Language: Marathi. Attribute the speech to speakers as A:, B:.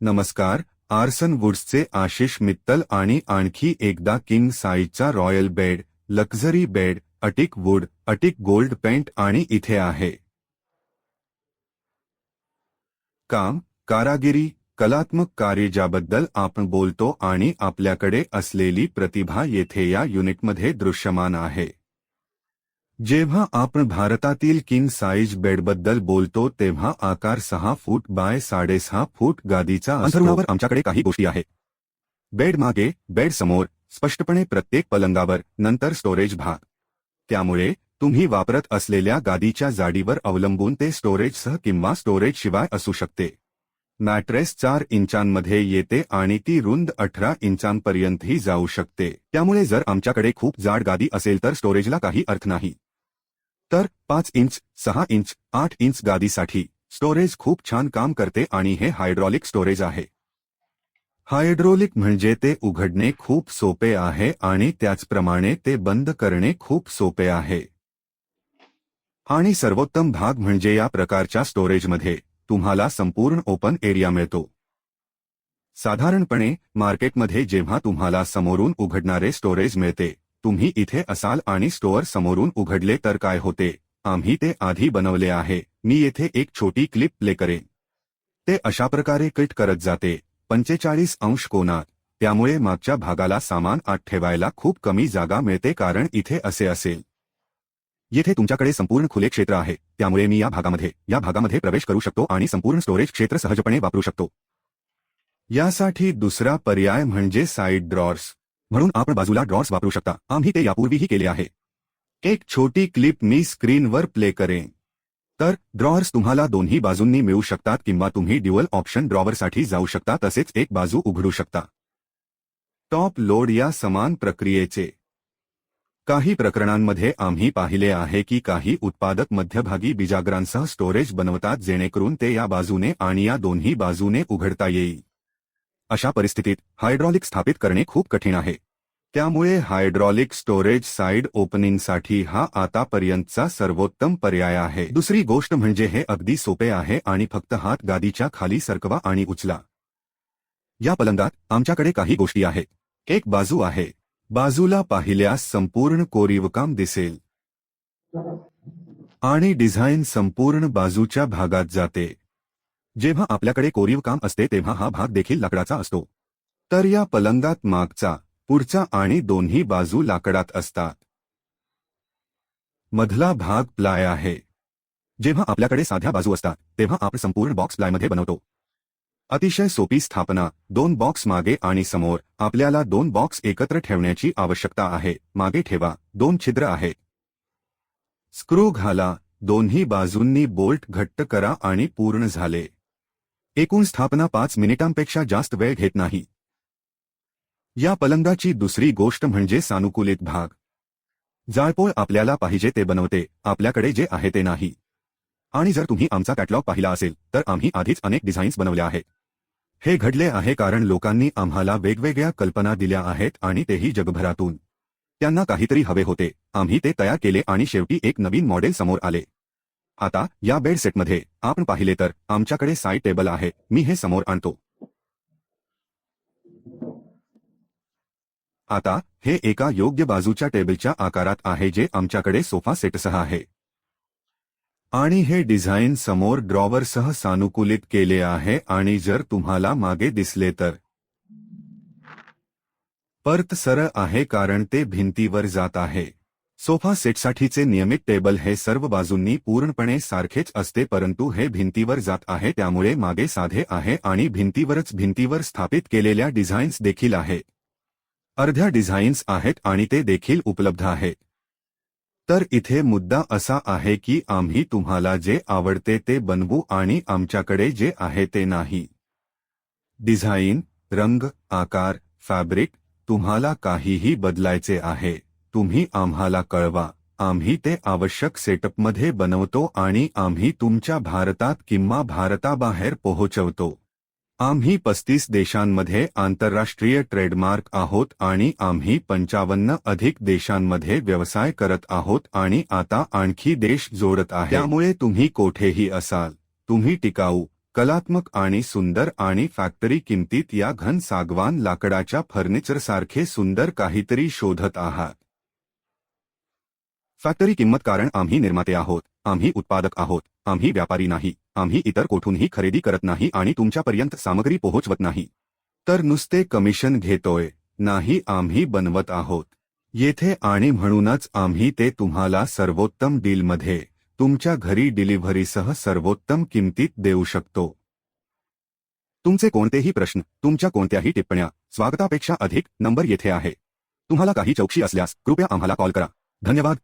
A: नमस्कार, आर्सन वुड्स वुड्सचे आशिष मित्तल आणि आणखी एकदा किंग साईजचा royal bed, luxury bed, antique wood, antique gold paint आणि इथे आहे. काम, कारागिरी, कलात्मक कार्य ज्याबद्दल आपण बोलतो आणि आपल्याकडे असलेली प्रतिभा येथे या युनिटमध्ये दृश्यमान आहे. जेव्हा आपण भारतातील किंग साईज बेडबद्दल बोलतो तेव्हा आकार सहा फूट बाय साडेसहा फूट गादीचा. अंथरुणावर आमच्याकडे काही गोष्टी आहेत. बेड मागे बेड समोर स्पष्टपणे प्रत्येक पलंगावर नंतर स्टोरेज भाग. त्यामुळे तुम्ही वापरत असलेल्या गादीच्या जाडीवर अवलंबून ते स्टोरेजसह किंवा स्टोरेज शिवाय असू शकते. मॅट्रेस चार इंचांमध्ये येते आणि ती रुंद अठरा इंचांपर्यंतही जाऊ शकते. त्यामुळे जर आमच्याकडे खूप जाड गादी असेल तर स्टोरेजला काही अर्थ नाही. तर पाच इंच सहा इंच आठ इंच गादीसाठी स्टोरेज खूप छान काम करते आणि हे हायड्रॉलिक स्टोरेज आहे. हायड्रोलिक म्हणजे ते उघडणे खूप सोपे आहे आणि त्याचप्रमाणे ते बंद करणे खूप सोपे आहे. आणि सर्वोत्तम भाग म्हणजे या प्रकारच्या स्टोरेजमध्ये तुम्हाला संपूर्ण ओपन एरिया मिळतो. साधारणपणे मार्केटमध्ये जेव्हा तुम्हाला समोरून उघडणारे स्टोरेज मिळते तुम्ही इथे असाल आणि स्टोअर समोरून उघडले तर काय होते? आम्ही ते आधी बनवले आहे. मी येथे एक छोटी क्लिप प्ले करेन. ते अशा प्रकारे कट करत जाते. पंचेचाळीस अंश कोणात त्यामुळे मागच्या भागाला सामान आत ठेवायला खूप कमी जागा मिळते कारण इथे असे असेल. येथे तुमच्याकडे संपूर्ण खुले क्षेत्र आहे. त्यामुळे मी या भागामध्ये या भागामध्ये प्रवेश करू शकतो आणि संपूर्ण स्टोरेज क्षेत्र सहजपणे वापरू शकतो. यासाठी दुसरा पर्याय म्हणजे साईड ड्रॉर्स म्हणून आपण बाजूला ड्रॉर्स वापरू शकता. आम्ही ते यापूर्वीही केले आहे. एक छोटी क्लिप मी स्क्रीनवर प्ले करेन. तर, ड्रॉअर्स तुम्हाला दोन्ही बाजूंनी मिळू शकतात किंवा तुम्ही ड्युअल ऑप्शन ड्रॉवरसाठी जाऊ शकता, तसेच एक बाजू उघडू शकता. टॉप लोड या समान प्रक्रियेचे. काही प्रकरणांमध्ये आम्ही पाहिले आहे की काही उत्पादक मध्यभागी बिजागरांसह स्टोरेज बनवतात, जेणेकरून ते या बाजूने आणि या दोन्ही बाजूने उघडता येईल. अशा परिस्थितीत हायड्रॉलिक स्थापित करणे खूप कठीण आहे. त्यामुळे हायड्रॉलिक स्टोरेज साइड ओपनिंगसाठी हा आतापर्यंतचा सर्वोत्तम पर्याय आहे. दुसरी गोष्ट म्हणजे हे अगदी सोपे आहे आणि फक्त हात गादीच्या खाली सरकवा आणि उचला. या पलंगात आमच्याकडे काही गोष्टी आहेत. एक बाजू आहे. बाजूला पाहिल्यास संपूर्ण कोरीवकाम दिसेल. आणि डिझाईन संपूर्ण बाजूच्या भागात जाते. जेव्हा आपल्याकडे कोरीवकाम असते तेव्हा हा भाग देखील लाकडाचा असतो. तर या पलंगात मागचा पुढचा आणि दोन्ही बाजू लाकडात असतात. मधला भाग प्लाय आहे. जेव्हा आपल्याकडे साध्या बाजू असतात तेव्हा आपण संपूर्ण बॉक्स प्लायमध्ये बनवतो. अतिशय सोपी स्थापना दोन बॉक्स मागे आणि समोर आपल्याला दोन बॉक्स एकत्र ठेवण्याची आवश्यकता आहे मागे ठेवा दोन छिद्र आहे स्क्रू घाला दोन्ही बाजूंनी बोल्ट घट्ट करा आणि पूर्ण झाले. एकूण स्थापना पाच मिनिटांपेक्षा जास्त वेळ घेत नाही. या पलंगाची दुसरी गोष्ट म्हणजे सानुकूलित भाग. जाळपोळ आपल्याला पाहिजे ते बनवते आपल्याकडे जे आहे ते नाही. आणि जर तुम्ही आमचा कॅटलॉग पाहिला असेल तर आम्ही आधीच अनेक डिझाईन्स बनवल्या आहेत. हे घडले आहे कारण लोकांनी आम्हाला वेगवेगळ्या कल्पना दिल्या आहेत आणि तेही जगभरातून. त्यांना काहीतरी हवे होते आम्ही ते तयार केले आणि शेवटी एक नवीन मॉडेल समोर आले. आता या बेडसेटमध्ये आपण पाहिले तर आमच्याकडे साईड टेबल आहे मी हे समोर आणतो. आता हे एका योग्य बाजूच्या टेबलच्या आकारात आहे जे आमच्याकडे सोफा सेटसह आहे. आणि हे डिझाईन समोर ड्रॉवरसह सानुकूलित केले आहे आणि जर तुम्हाला मागे दिसले तर. परत सरळ आहे कारण ते भिंतीवर जात आहे. सोफा सेटसाठीचे नियमित टेबल हे सर्व बाजूंनी पूर्णपणे सारखेच असते परंतु हे भिंतीवर जात आहे त्यामुळे मागे साधे आहे आणि भिंतीवरच भिंतीवर स्थापित केलेल्या डिझाईन्स देखील आहेत अर्ध्या डिझाईन्स आहेत आणि ते देखील उपलब्ध आहेत तर इथे मुद्दा असा आहे की आम्ही तुम्हाला जे आवडते ते बनवू आणि आमच्याकडे जे आहे ते नाही. डिझाईन रंग, आकार, फॅब्रिक, तुम्हाला काहीही बदलायचे आहे. तुम्ही आम्हाला कळवा, आम्ही ते आवश्यक सेटअपमध्ये बनवतो आणि आम्ही तुमच्या भारतात किंवा भारताबाहेर पोहोचवतो. आम्ही पस्तीस देशांमध्ये आंतरराष्ट्रीय ट्रेडमार्क आहोत आणि आम्ही पंचावन्न अधिक देशांमध्ये व्यवसाय करत आहोत आणि आता आणखी देश जोडत आहे. त्यामुळे तुम्ही कोठेही असाल तुम्ही टिकाऊ कलात्मक आणि सुंदर आणि फॅक्टरी किंमतीत या घन सागवान लाकडाच्या फर्निचरसारखे सुंदर काहीतरी शोधत आहात. फॅक्टरी किंमत कारण आम्ही निर्माते आहोत. आम्ही उत्पादक आहोत. आम्ही व्यापारी नाही. आम्ही इतर कोठूनही खरेदी करत नाही आणि तुमच्यापर्यंत सामग्री पोहोचवत नाही. तर नुसते कमिशन घेतोय. नाही आम्ही बनवत आहोत. येथे आणि म्हणूनच आम्ही ते तुम्हाला सर्वोत्तम डीलमध्ये तुमच्या घरी डिलिव्हरीसह सर्वोत्तम किंमतीत देऊ शकतो. तुमचे कोणतेही प्रश्न तुमच्या कोणत्याही टिप्पण्या स्वागतापेक्षा अधिक नंबर येथे आहे. तुम्हाला काही चौकशी असल्यास कृपया आम्हाला कॉल करा. धन्यवाद.